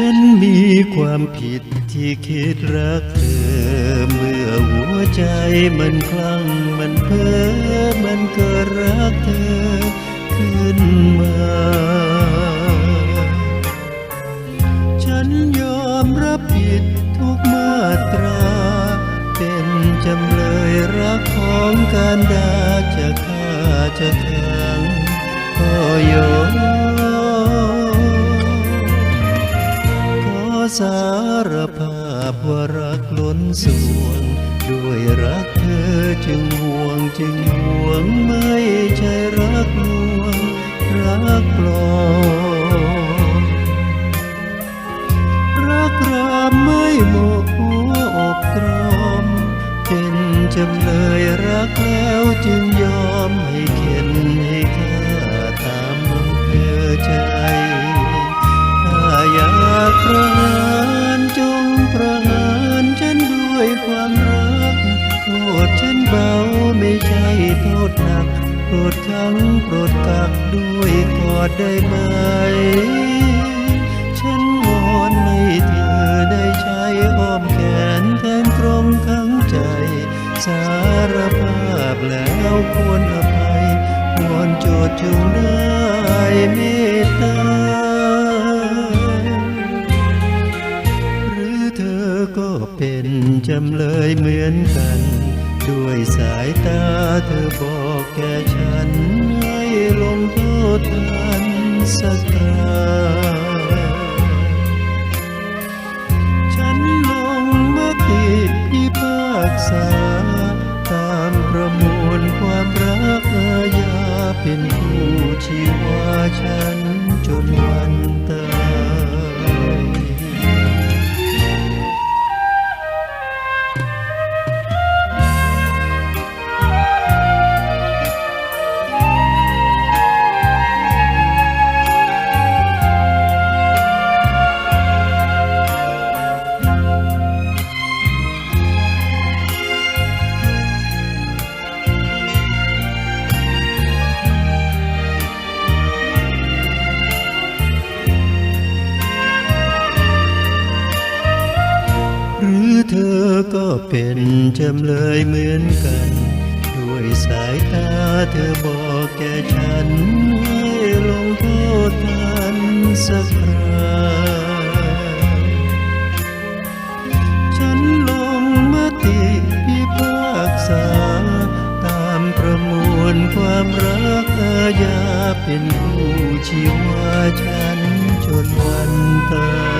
ฉันมีความผิดที่คิดรักเธอ เมื่อหัวใจมันคลั่งมันเพ้อมันก็รักเธอขึ้นมา ฉันยอมรับผิดทุกมาตรา เป็นจำเลยรักของการดาจะฆ่าจะขังก็ยอม สารภาพว่ารักล้นส่วงด้วยรักเธอจึงห่วงจึงห่วงไม่ใช่รักลวง รักปลอมรักรามไม่หมกหัวอกตรอม เป็นจำเลยรักแล้วจึงยอมให้เข็นให้ โปรดขังโปรดกักด้วยกอดได้ไหม ฉันวอนให้เธอได้ใช้อ้อมแขนแทนกรงขังใจ สารภาพแล้วควรอภัยวอนโจทย์จงได้เมตตา หรือเธอก็เป็นจำเลยเหมือนกัน ด้วยสายตาเธอบอกแก่ฉันให้ลงโทษทันสักคราฉันลงมติพิพากษา ตามประมวลความรักอาญาเป็นผู้ชีวาฉันจนวันตาย อเธอก็เป็นจำเลยเหมือนกัน ด้วยสายตาเธอบอกแก่ฉันให้ลงโทษทันสักคราฉันลงมติพิพากษา ตามประมวลความรักอาญาเป็นผู้ชีวาฉันจนวันตาย